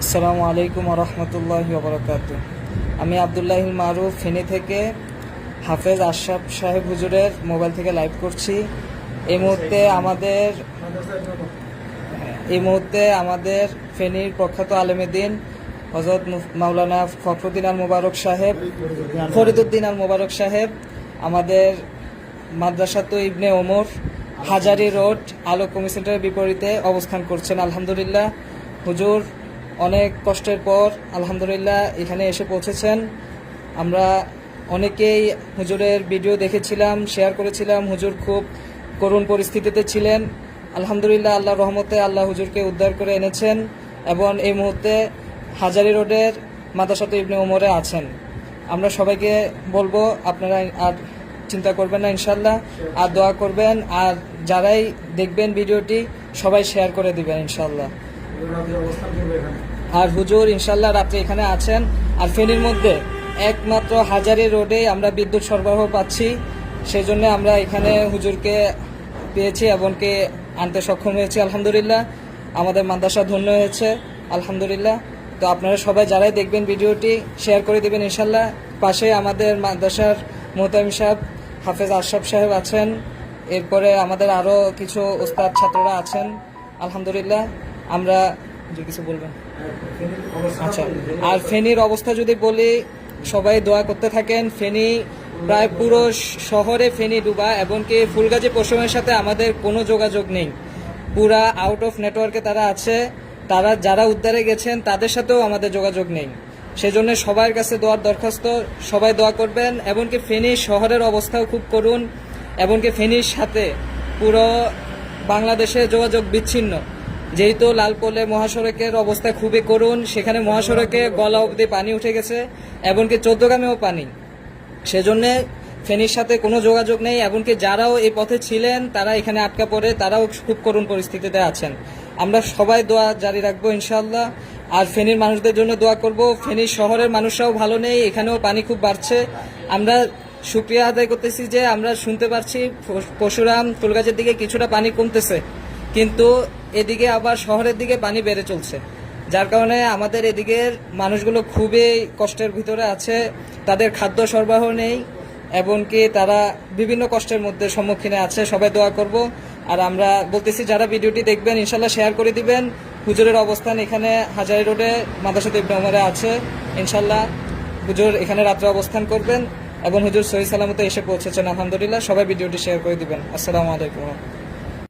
আসসালামু আলাইকুম রহমতুল্লাহ আমি আবদুল্লাহিল মারুফ, ফেনী থেকে হাফেজ আশরাফ সাহেব হুজুরের মোবাইল থেকে লাইভ করছি। এই মুহূর্তে আমাদের এই মুহূর্তে আমাদের ফেনীর প্রখ্যাত আলেমেদিন হজরত মাওলানা ফখরুদ্দিন আল মুবারক সাহেব, ফরিদুদ্দিন আল মুবারক সাহেব, আমাদের মাদ্রাসাতু ইবনে ওমর হাজারি রোড আলো কমি সেন্টারের বিপরীতে অবস্থান করছেন। আলহামদুলিল্লাহ, হুজুর, অনেক কষ্টের পর আলহামদুলিল্লাহ এখানে এসে পৌঁছেছেন। আমরা অনেকেই হুজুরের ভিডিও দেখেছিলাম, শেয়ার করেছিলাম। হুজুর খুব করুণ পরিস্থিতিতে ছিলেন। আলহামদুলিল্লাহ, আল্লাহ রহমতে আল্লাহ হুজুরকে উদ্ধার করে এনেছেন এবং এই মুহূর্তে হাজারি রোডের মাদাসাত ইবনে ওমরে আছেন। আমরা সবাইকে বলব, আপনারা আর চিন্তা করবেন না ইনশাল্লাহ আর দোয়া করবেন, আর যারাই দেখবেন ভিডিওটি, সবাই শেয়ার করে দিবেন ইনশাল্লাহ আর হুজুর ইনশাল্লাহ রাত্রে এখানে আছেন। আর ফেনীর মধ্যে একমাত্র হাজারি রোডে আমরা বিদ্যুৎ সরবরাহ পাচ্ছি। সেই জন্য আমরা এখানে হুজুরকে পেয়েছি এবং কি আনতে সক্ষম হয়েছি, আলহামদুলিল্লাহ। আমাদের মাদ্রাসা ধন্য হয়েছে, আলহামদুলিল্লাহ। তো আপনারা সবাই যারাই দেখবেন ভিডিওটি শেয়ার করে দিবেন ইনশাল্লাহ পাশে আমাদের মাদ্রাসার মোহতামিম সাহেব হাফেজ আশরাফ সাহেব আছেন। এরপরে আমাদের আরও কিছু ওস্তাদ ছাত্ররা আছেন। আলহামদুলিল্লাহ, আমরা কিছু বলবেন। আচ্ছা আর ফেনীর অবস্থা যদি বলি, সবাই দোয়া করতে থাকেন। ফেনী প্রায় পুরো শহরে ফেনী ডুবা, এমনকি ফুলগাজী পশ্চিমের সাথে আমাদের কোনো যোগাযোগ নেই। পুরা আউট অফ নেটওয়ার্কে তারা আছে। তারা, যারা উদ্ধারে গেছেন, তাদের সাথেও আমাদের যোগাযোগ নেই। সেজন্য সবার কাছে দোয়ার দরখাস্ত, সবাই দোয়া করবেন, এমনকি ফেনী শহরের অবস্থাও খুব করুন এমনকি ফেনীর সাথে পুরো বাংলাদেশে যোগাযোগ বিচ্ছিন্ন। যেহেতু লালপোলে মহাসড়কের অবস্থা খুবই করুণ, সেখানে মহাসড়কে গলা অবধি পানি উঠে গেছে, এমনকি চোদ্দগ্রামেও পানি। সেজন্য ফেনীর সাথে কোনো যোগাযোগ নেই, এমনকি যারাও এই পথে ছিলেন, তারা এখানে আটকা পড়ে, তারাও খুব করুণ পরিস্থিতিতে আছেন। আমরা সবাই দোয়া জারি রাখব ইনশাল্লাহ আর ফেনীর মানুষদের জন্য দোয়া করব। ফেনীর শহরের মানুষরাও ভালো নেই, এখানেও পানি খুব বাড়ছে। আমরা সুক্রিয়া আদায় করতেছি যে আমরা শুনতে পারছি পশ- পরশুরাম ফুলগাছের দিকে কিছুটা পানি কমতেছে। কিন্তু এদিকে আবার শহরের দিকে পানি বেড়ে চলছে। যার কারণে আমাদের এদিকের মানুষগুলো খুবই কষ্টের ভিতরে আছে, তাদের খাদ্য সরবরাহ নেই, এমনকি তারা বিভিন্ন কষ্টের মধ্যে সম্মুখীনে আছে। সবাই দোয়া করব। আর আমরা বলতেছি, যারা ভিডিওটি দেখবেন, ইনশাল্লাহ শেয়ার করে দিবেন। হুজুরের অবস্থান এখানে হাজারি রোডে মাদাসাদ ইব্রাহমারে আছে। ইনশাল্লাহ হুজুর এখানে রাত্রে অবস্থান করবেন এবং হুজুর সহি সালামতে এসে পৌঁছেছেন। আলহামদুলিল্লাহ। সবাই ভিডিওটি শেয়ার করে দিবেন। আসসালামু আলাইকুম।